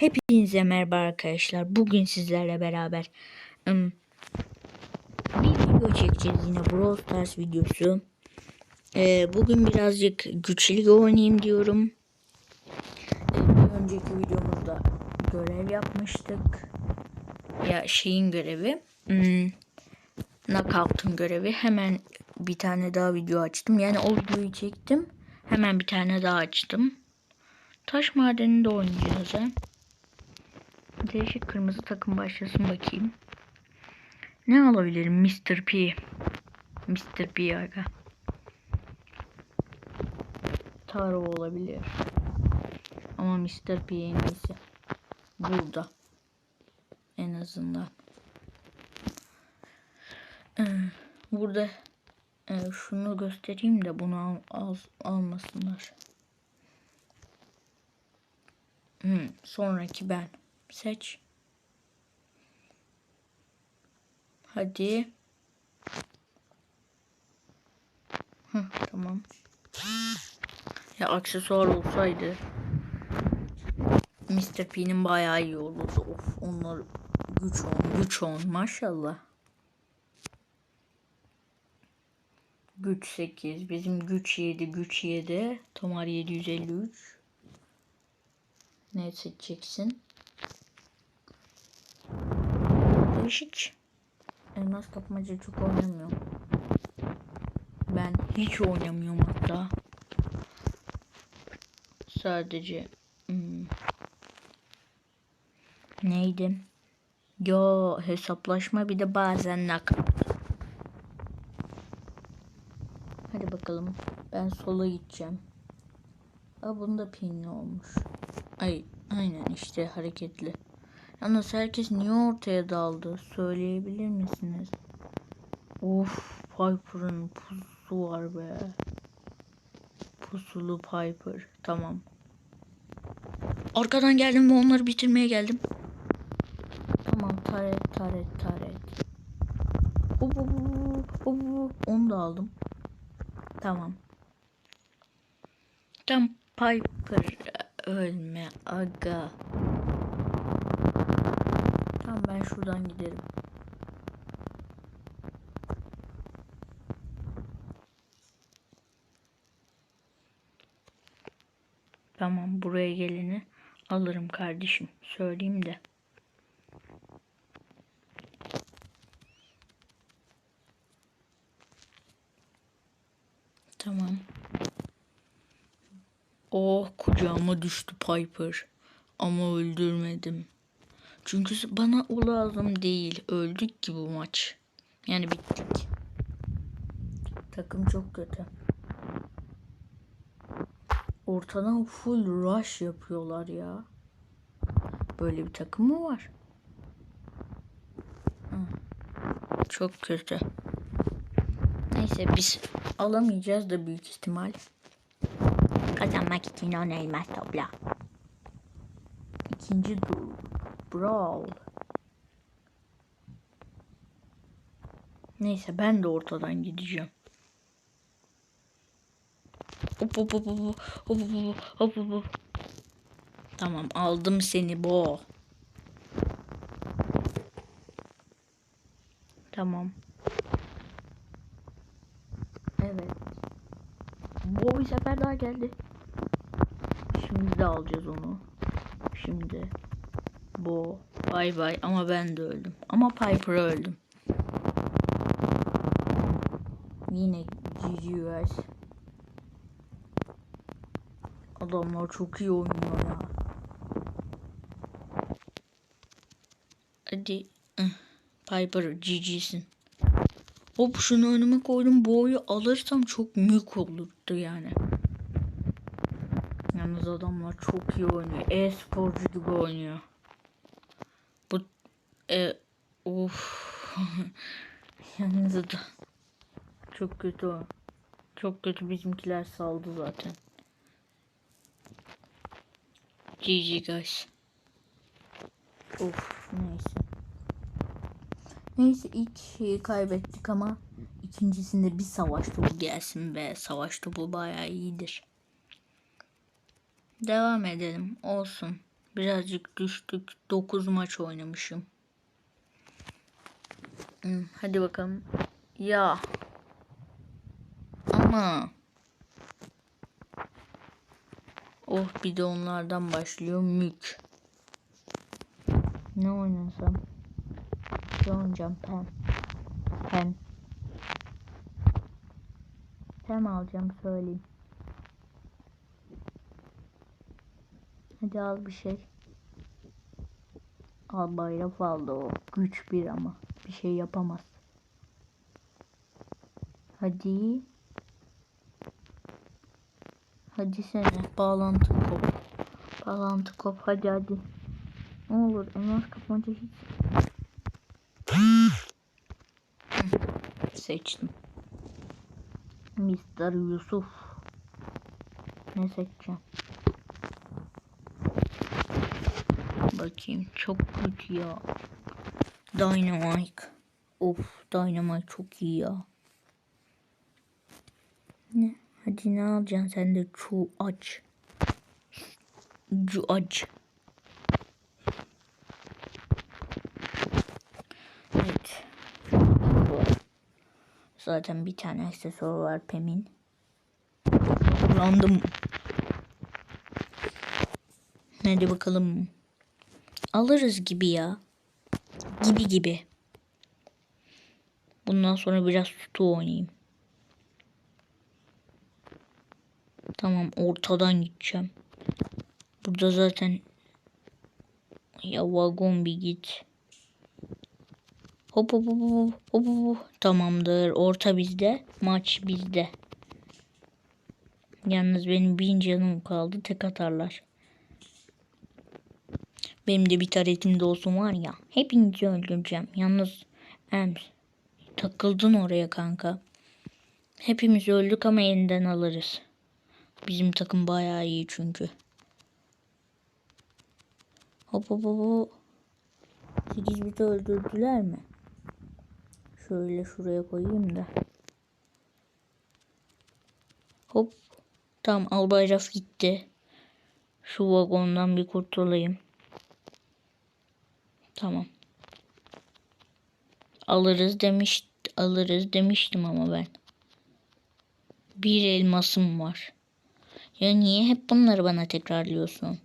Hepinize merhaba arkadaşlar. Bugün sizlerle beraber ım, bir video çekeceğiz yine Brawl Stars videosu. Ee, bugün birazcık güçlü oynayayım diyorum. Ee, bir önceki videomuzda görev yapmıştık. Ya şeyin görevi. Hmm, Knockout'un görevi. Hemen bir tane daha video açtım. Yani o videoyu çektim. Hemen bir tane daha açtım. Taş madeninde oynayacağız ha. Değişik kırmızı takım başlasın bakayım. Ne alabilirim Mr. P? Mr. P aga. Taro olabilir. Ama Mr. P en iyisi. Burada. En azından. Ee, Burada e, şunu göstereyim de bunu al, al- almasınlar. Hmm, sonraki ben. Seç. Hadi. Hı, tamam. Ya aksesuar olsaydı Mr. P'nin bayağı iyi olurdu. Of onlar güç on, güç on maşallah. Güç 8, bizim güç 7, güç 7, Tomar 753. Ne seçeceksin? Değişik. Elmas kapmaca çok oynamıyorum. Ben hiç oynamıyorum hatta. Sadece hmm, neydi? Yo hesaplaşma bir de bazen nak. Hadi bakalım. Ben sola gideceğim. Aa bunda pinli olmuş. Ay aynen işte hareketli. Yalnız herkes niye ortaya daldı? Söyleyebilir misiniz? Of Piper'ın pusu var be. Pusulu Piper. Tamam. Arkadan geldim ve onları bitirmeye geldim. Tamam taret taret taret. Hop hop hop hop. Onu da aldım. Tamam. Tam Piper ölme aga. Ben şuradan giderim. Tamam buraya geleni alırım kardeşim. Söyleyeyim de. Tamam. Oh kucağıma düştü Piper. Ama öldürmedim. Çünkü bana o lazım değil. Öldük ki bu maç. Yani bittik. Takım çok kötü. Ortadan full rush yapıyorlar ya. Böyle bir takım mı var? Çok kötü. Neyse biz alamayacağız da büyük ihtimal. Kazanmak için on elmas topla. İkinci dur. Brawl. Neyse ben de ortadan gideceğim. Hop hop hop hop hop hop hop hop hop. Tamam aldım seni bo. Tamam. Evet. Bo bir sefer daha geldi. Şimdi de alacağız onu. Şimdi. Bo. Bay bay ama ben de öldüm. Ama Piper'a öldüm. Yine GG guys. Adamlar çok iyi oynuyor ya. Hadi. Piper GG'sin. Hop şunu önüme koydum. Boyu alırsam çok mük olurdu yani. Yalnız adamlar çok iyi oynuyor. E-sporcu gibi oynuyor. E, of. Yalnız da çok kötü o. Çok kötü bizimkiler saldı zaten. GG guys. Of neyse. Neyse ilk kaybettik ama ikincisinde bir savaş topu gelsin ve savaş topu bayağı iyidir. Devam edelim olsun. Birazcık düştük. 9 maç oynamışım. Hmm, hadi bakalım. Ya. Ama. Oh bir de onlardan başlıyor. Mük. Ne oynasam? Ne oynayacağım? Pen. Pen. Pen alacağım söyleyeyim. Hadi al bir şey. Al bayrak aldı o. Güç bir ama. Bir şey yapamaz. Hadi. Hadi sene. Bağlantı kop. Bağlantı kop. Hadi hadi. Ne olur elmas kapmaca hiç. Seçtim. Mr. Yusuf. Ne seçeceğim? Bakayım çok kötü ya. Dynamite. Of Dynamite çok iyi ya. Ne? Hadi ne alacaksın sen de şu aç. Cu aç. Evet. Zaten bir tane aksesuar var Pem'in. Random. Hadi bakalım. Alırız gibi ya. Gibi gibi. Bundan sonra biraz tutu oynayayım. Tamam ortadan gideceğim. Burada zaten ya vagon bir git. Hop hop hop hop hop. Tamamdır. Orta bizde. Maç bizde. Yalnız benim bin canım kaldı. Tek atarlar. Benim de bir taretim de olsun var ya. Hepinizi öldüreceğim. Yalnız em, takıldın oraya kanka. Hepimiz öldük ama yeniden alırız. Bizim takım bayağı iyi çünkü. Hop hop hop hop. 8 bit öldürdüler mi? Şöyle şuraya koyayım da. Hop. Tamam albayrak gitti. Şu vagondan bir kurtulayım. Tamam. Alırız demiş alırız demiştim ama ben. Bir elmasım var. Ya niye hep bunları bana tekrarlıyorsun?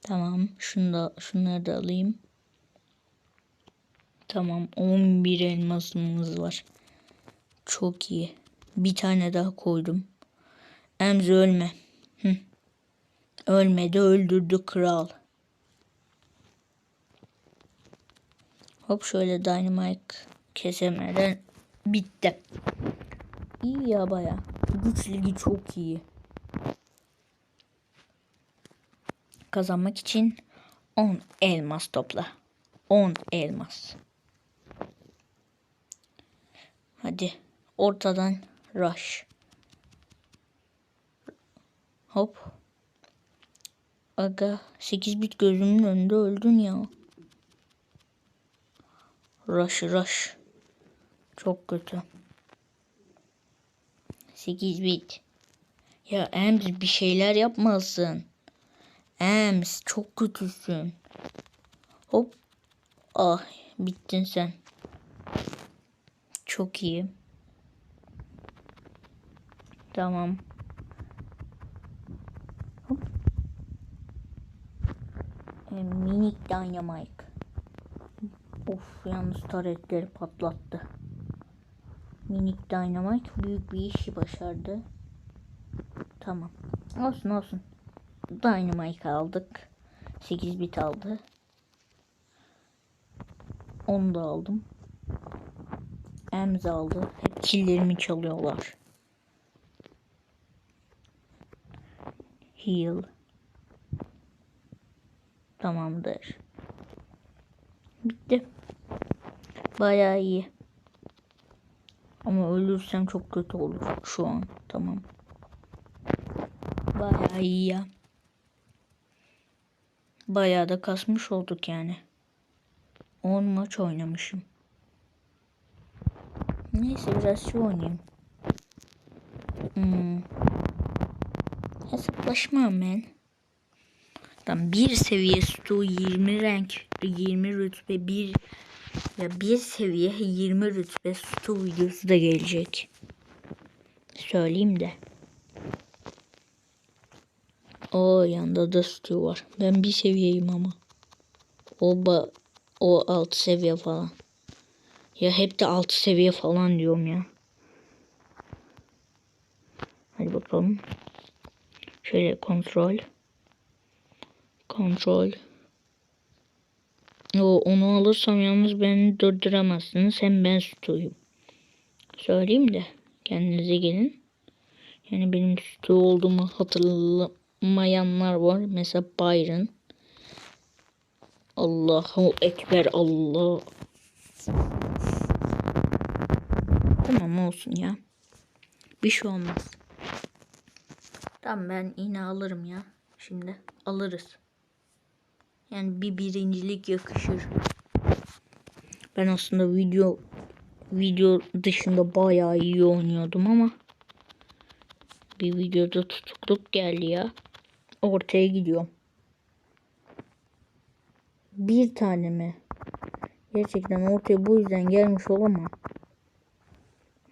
Tamam. Şunu da, şunları da alayım. Tamam. 11 elmasımız var. Çok iyi. Bir tane daha koydum. Emzi ölme. Hı. Ölmedi öldürdü kral. Hop şöyle dynamite kesemeden bitti. İyi ya baya. Güç çok iyi. Kazanmak için 10 elmas topla. 10 elmas. Hadi ortadan rush. Hop. Aga 8 bit gözümün önünde öldün ya. Rush rush. Çok kötü. 8 bit. Ya Ems bir şeyler yapmalısın. Ems çok kötüsün. Hop. Ah bittin sen. Çok iyi. Tamam. Hop. E, minik dynamite. Of yalnız taretleri patlattı. Minik dynamite büyük bir işi başardı. Tamam. Olsun olsun. Dynamite aldık. 8 bit aldı. Onu da aldım. Ems aldı. Hep killerimi çalıyorlar. Heal. Tamamdır. Bitti. Bayağı iyi. Ama ölürsem çok kötü olur şu an. Tamam. Bayağı iyi ya. Bayağı da kasmış olduk yani. 10 maç oynamışım. Neyse biraz şu oynayayım. Hmm. Hesaplaşma hemen. Tam bir seviye stu 20 renk 20 rütbe bir ya bir seviye 20 rütbe stu videosu da gelecek. Söyleyeyim de. O yanda da stu var. Ben bir seviyeyim ama. O ba o 6 seviye falan. Ya hep de 6 seviye falan diyorum ya. Hadi bakalım. Şöyle kontrol. Kontrol. O, onu alırsam yalnız beni durduramazsınız. Hem ben stuyum. Söyleyeyim de kendinize gelin. Yani benim stu olduğumu hatırlamayanlar var. Mesela Byron. Allahu Ekber Allah. Tamam olsun ya. Bir şey olmaz. Tamam ben yine alırım ya. Şimdi alırız. Yani bir birincilik yakışır. Ben aslında video video dışında bayağı iyi oynuyordum ama bir videoda tutukluk geldi ya. Ortaya gidiyorum. Bir tane mi? Gerçekten ortaya bu yüzden gelmiş olamam.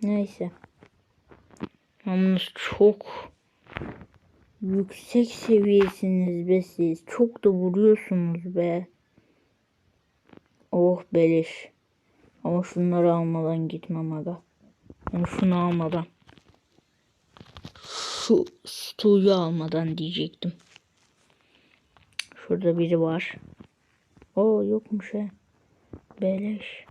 Neyse. Yalnız çok yüksek seviyesiniz be siz. Çok da vuruyorsunuz be. Oh beleş. Ama şunları almadan gitmem aga. Yani şunu almadan. Şu stuyu almadan diyecektim. Şurada biri var. O yokmuş he. Beleş.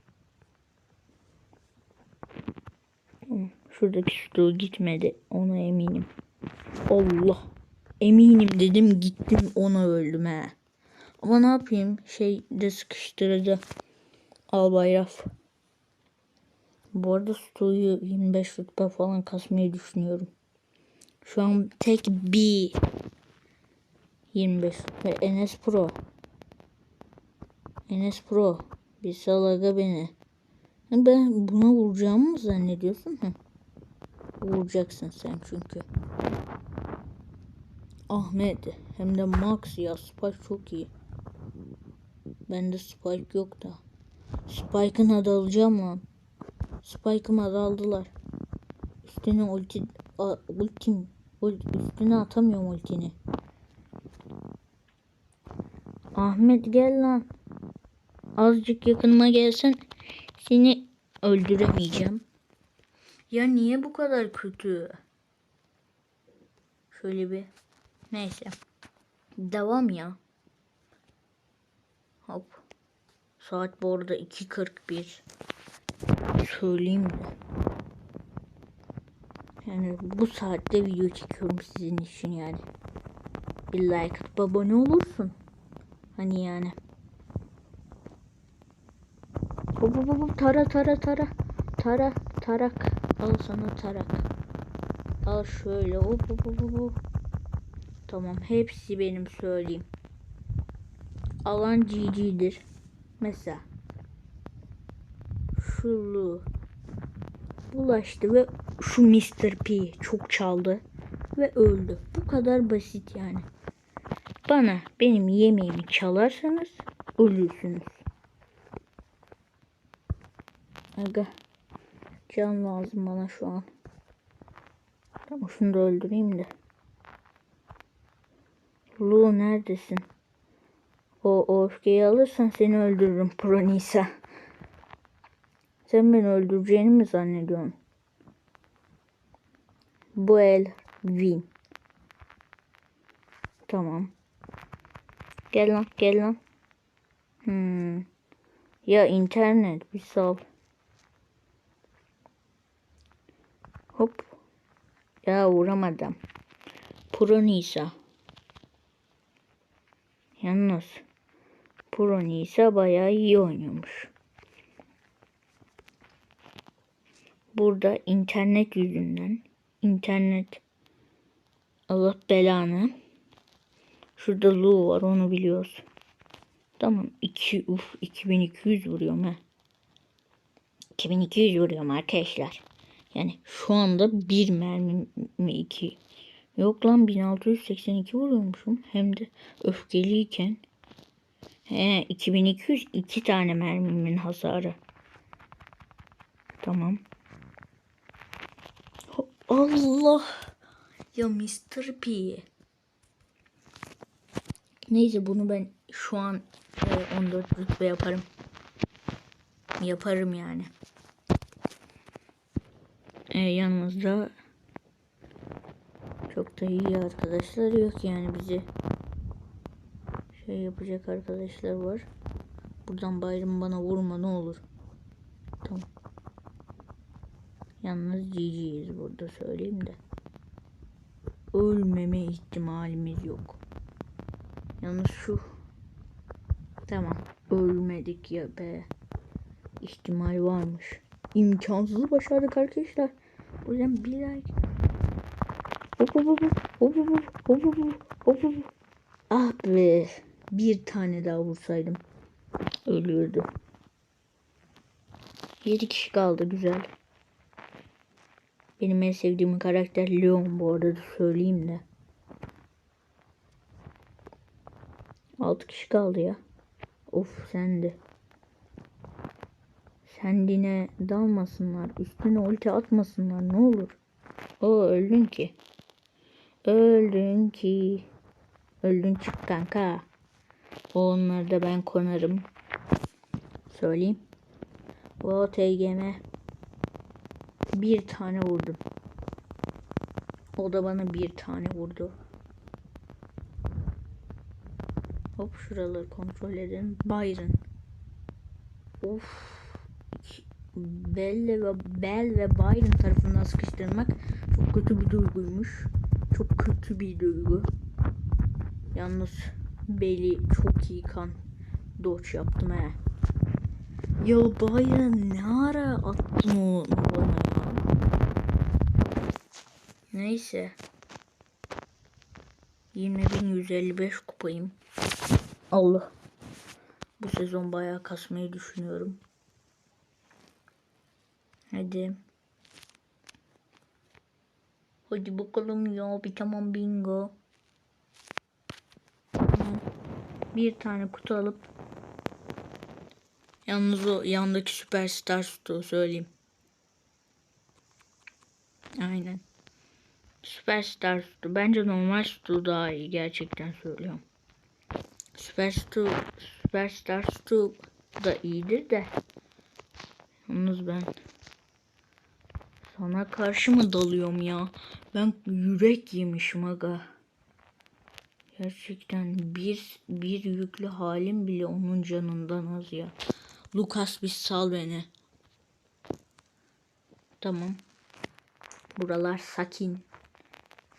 Şuradaki stu gitmedi. Ona eminim. Allah. Eminim dedim gittim ona öldüm he. Ama ne yapayım? Şey de sıkıştırdı. Al bayraf. Bu arada Stu'yu 25 rütbe falan kasmayı düşünüyorum. Şu an tek bir 25 ve Enes Pro. Enes Pro. Bir salaga beni. Ben buna vuracağımı mı zannediyorsun? Hı. Vuracaksın sen çünkü. Ahmet hem de Max ya Spike çok iyi. Bende Spike yok da. Spike'ın adı alacağım lan. Spike'ım adı aldılar. Üstüne ulti a, ultim ult, üstüne atamıyorum ultini. Ahmet gel lan. Azıcık yakınıma gelsen seni öldüremeyeceğim. Ya niye bu kadar kötü? Şöyle bir neyse. Devam ya. Hop. Saat bu arada 2.41. Söyleyeyim de. Yani bu saatte video çekiyorum sizin için yani. Bir like atıp abone olursun. Hani yani. Hop hop hop tara tara tara. Tara tarak. Al sana tarak. Al şöyle hop hop hop hop. Tamam hepsi benim söyleyeyim. Alan GG'dir. Mesela. Şulu. Bulaştı ve şu Mr. P çok çaldı. Ve öldü. Bu kadar basit yani. Bana benim yemeğimi çalarsanız ölürsünüz. Aga. Can lazım bana şu an. Tamam şunu da öldüreyim de. Lu neredesin? O, o öfkeyi alırsan seni öldürürüm Pro Nisa. Sen beni öldüreceğini mi zannediyorsun? Bu el win. Tamam. Gel lan gel lan. Hmm. Ya internet bir sal. Hop. Ya vuramadım. Pro. Yalnız Pro Nisa bayağı iyi oynuyormuş. Burada internet yüzünden internet Allah belanı. Şurada Lu var onu biliyoruz. Tamam 2 uf 2200 vuruyorum ha. 2200 vuruyorum arkadaşlar. Yani şu anda bir mermi mi iki Yok lan 1682 vuruyormuşum. Hem de öfkeliyken. He 2200 iki tane mermimin hasarı. Tamam. Allah. Ya Mr. P. Neyse bunu ben şu an e, 14 rütbe yaparım. Yaparım yani. E, yanımızda çok da iyi arkadaşlar yok yani bizi şey yapacak arkadaşlar var. Buradan bayram bana vurma ne olur. Tamam. Yalnız GG'yiz burada söyleyeyim de. Ölmeme ihtimalimiz yok. Yalnız şu Tamam. Ölmedik ya be. İhtimal varmış. İmkansızı başardık arkadaşlar. O yüzden bir like. Ah be. Bir tane daha vursaydım. Ölürdü. 7 kişi kaldı güzel. Benim en sevdiğim karakter Leon bu arada söyleyeyim de. 6 kişi kaldı ya. Of sen de. Kendine dalmasınlar. Üstüne ulti atmasınlar ne olur. O öldün ki. Öldün ki. Öldün çık kanka. Onları da ben konarım. Söyleyeyim. O TGM. Bir tane vurdum. O da bana bir tane vurdu. Hop şuraları kontrol edin. Byron. Of. Belle ve Bell ve Byron tarafından sıkıştırmak çok kötü bir duyguymuş. Çok kötü bir duygu. Yalnız Bell'i çok iyi kan dodge yaptım he. Ya Byron ne ara attın onu bana? Neyse. 20.155 kupayım. Allah. Bu sezon bayağı kasmayı düşünüyorum. Hadi. Hadi bakalım ya bir tamam bingo. Bir tane kutu alıp Yalnız o yandaki süperstar sütü söyleyeyim. Aynen. Süperstar sütü. Bence normal sütü daha iyi gerçekten söylüyorum. Süperstar Süperstar sütü da iyidir de. Yalnız ben sana karşı mı dalıyorum ya? Ben yürek yemişim aga. Gerçekten bir bir yüklü halim bile onun canından az ya. Lucas bir sal beni. Tamam. Buralar sakin.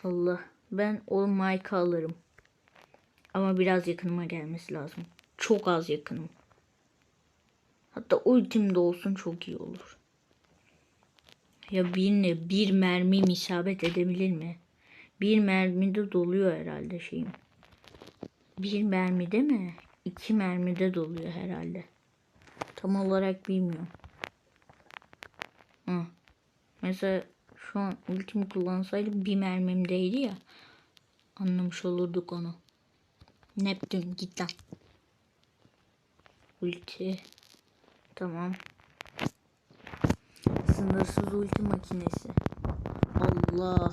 Allah. Ben o Mike'ı alırım. Ama biraz yakınıma gelmesi lazım. Çok az yakınım. Hatta ultim olsun çok iyi olur. Ya birine bir mermi isabet edebilir mi? Bir mermide doluyor herhalde şeyim. Bir mermide mi? İki mermide doluyor herhalde. Tam olarak bilmiyorum. Hı. Mesela şu an ultimi kullansaydım bir mermimdeydi ya. Anlamış olurduk onu. Neptün git lan. Ulti. Tamam. Sınırsız ulti makinesi. Allah.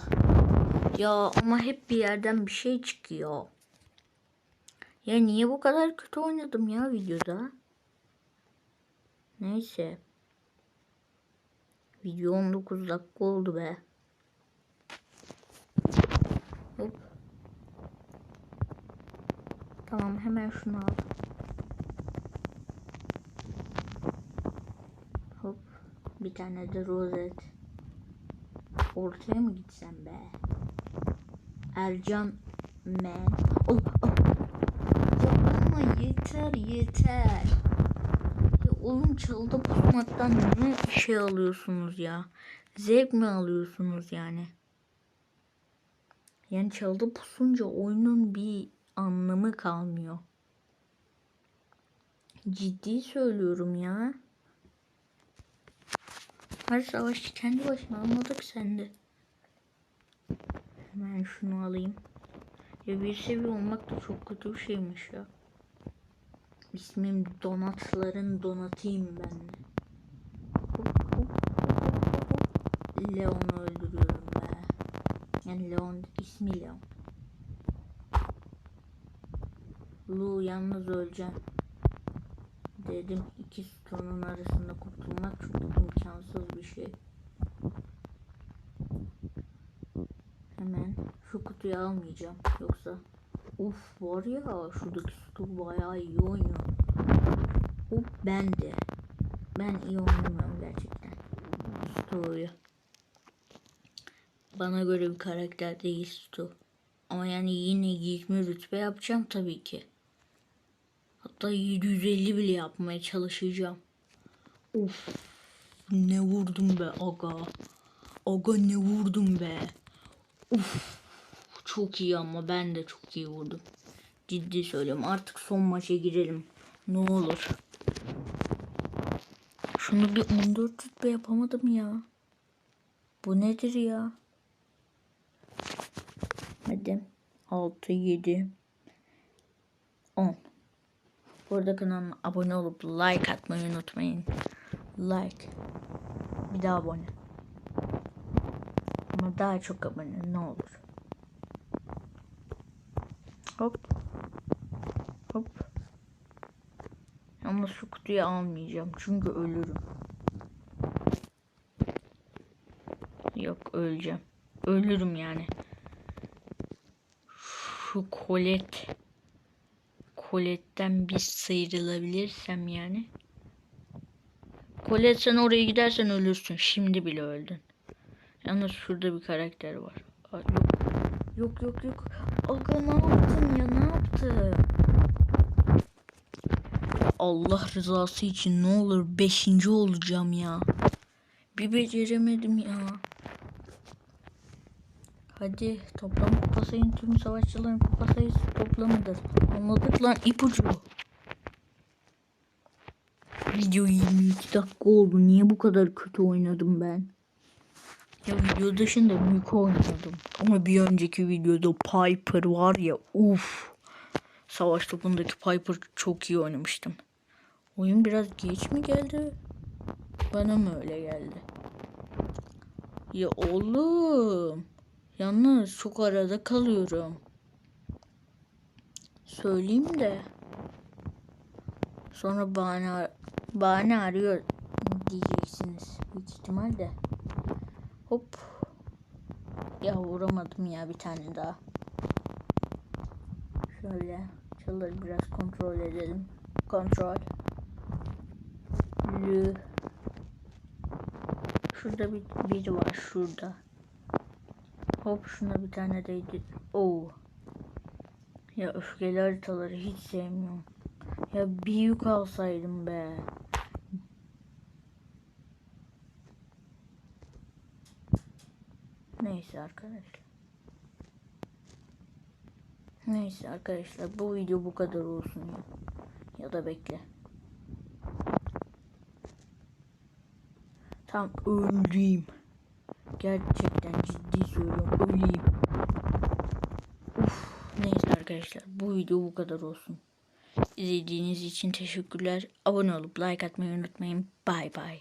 Ya ama hep bir yerden bir şey çıkıyor. Ya niye bu kadar kötü oynadım ya videoda? Neyse. Video 19 dakika oldu be. Hop. Tamam hemen şunu al. Hop. Bir tane de rozet. Ortaya mı gitsem be? Ercan man. Oh, oh. Ama yeter yeter. Ya oğlum çalda pusmaktan ne şey alıyorsunuz ya? Zevk mi alıyorsunuz yani? Yani çalda pusunca oyunun bir anlamı kalmıyor. Ciddi söylüyorum ya. Her savaşçı kendi başına anladık sende. Hemen şunu alayım. Ya bir seviye olmak da çok kötü bir şeymiş ya. İsmim donatların donatayım ben de. Leon'u öldürüyorum be. Yani Leon ismi Leon. Lu yalnız öleceğim. Dedim iki sütunun arasında kurtulmak çok imkansız bir şey. Hemen şu kutuyu almayacağım. Yoksa uf var ya şuradaki sütun bayağı iyi oynuyor. Hop ben de. Ben iyi oynamıyorum gerçekten. Stu'yu. Bana göre bir karakter değil Stu. Ama yani yine 20 rütbe yapacağım tabii ki. Hatta 750 bile yapmaya çalışacağım. Of ne vurdum be aga. Aga ne vurdum be. Uf çok iyi ama ben de çok iyi vurdum. Ciddi söylüyorum artık son maça girelim. Ne olur. Şunu bir 14 rütbe yapamadım ya. Bu nedir ya? Hadi. 6, 7, 10. Bu arada kanalıma abone olup like atmayı unutmayın. Like. Bir daha abone. Ama daha çok abone ne olur. Hop. Hop. Ama şu kutuyu almayacağım çünkü ölürüm. Yok öleceğim. Ölürüm yani. Şu kolet koletten bir sıyrılabilirsem yani. Kolet sen oraya gidersen ölürsün. Şimdi bile öldün. Yalnız şurada bir karakter var. Aa, yok. Yok yok yok. Aga ne yaptın ya ne yaptın? Allah rızası için ne olur beşinci olacağım ya. Bir beceremedim ya. Hadi toplam kupa sayın tüm savaşçıların kupa sayısı toplamıdır. Anladık lan ipucu. Video 22 dakika oldu. Niye bu kadar kötü oynadım ben? Ya video dışında büyük oynadım. Ama bir önceki videoda Piper var ya uf. Savaş topundaki Piper çok iyi oynamıştım. Oyun biraz geç mi geldi? Bana mı öyle geldi? Ya oğlum. Yalnız çok arada kalıyorum. Söyleyeyim de. Sonra bahane, bahane arıyor diyeceksiniz. Büyük ihtimalle. Hop. Ya vuramadım ya bir tane daha. Şöyle çalır biraz kontrol edelim. Kontrol. Lü. Şurada bir biri var şurada. Hop şuna bir tane değdi. Oo. Ya öfkeli haritaları hiç sevmiyorum. Ya bir yük alsaydım be. Neyse arkadaşlar. Neyse arkadaşlar bu video bu kadar olsun ya. Ya da bekle. Tam öleyim. Gerçekten ciddi söylüyorum öleyim. Uf, neyse arkadaşlar bu video bu kadar olsun. İzlediğiniz için teşekkürler. Abone olup like atmayı unutmayın. Bay bay.